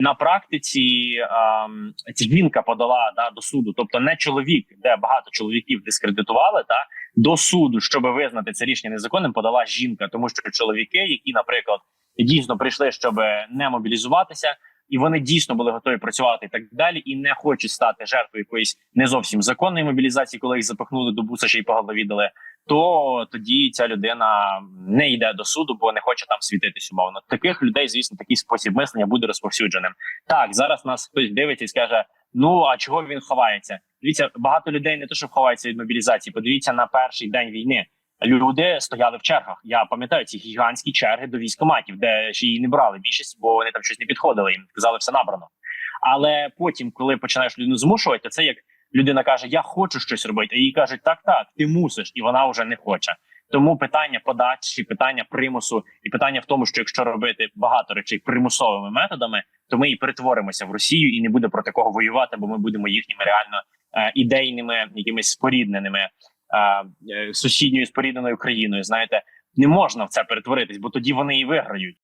на практиці ця жінка подала да, до суду, тобто не чоловік, де багато чоловіків дискредитували та до суду, щоб визнати це рішення незаконним, подала жінка, тому що чоловіки, які, наприклад, дійсно прийшли, щоб не мобілізуватися, і вони дійсно були готові працювати і так далі, і не хочуть стати жертвою якоїсь не зовсім законної мобілізації, коли їх запихнули до буса ще й по голові дали, то тоді ця людина не йде до суду, бо не хоче там світитись умовно. Таких людей, звісно, такий спосіб мислення буде розповсюдженим. Так, зараз нас хтось дивиться і скаже: ну а чого він ховається? Дивіться, багато людей не то, що ховаються від мобілізації. Подивіться на перший день війни. Люди стояли в чергах. Я пам'ятаю ці гігантські черги до військоматів, де ще її не брали більшість, бо вони там щось не підходили. Їм казали, все набрано. Але потім, коли починаєш людину змушувати, то це як людина каже: Я хочу щось робити. І їй кажуть, так, так, ти мусиш, і вона вже не хоче. Тому питання подачі, питання примусу і питання в тому, що якщо робити багато речей примусовими методами, то ми і перетворимося в Росію і не буде проти кого воювати, бо ми будемо їхніми реально е, ідейними, якимись спорідненими сусідньою спорідненою країною. Знаєте, не можна в це перетворитись, бо тоді вони і виграють.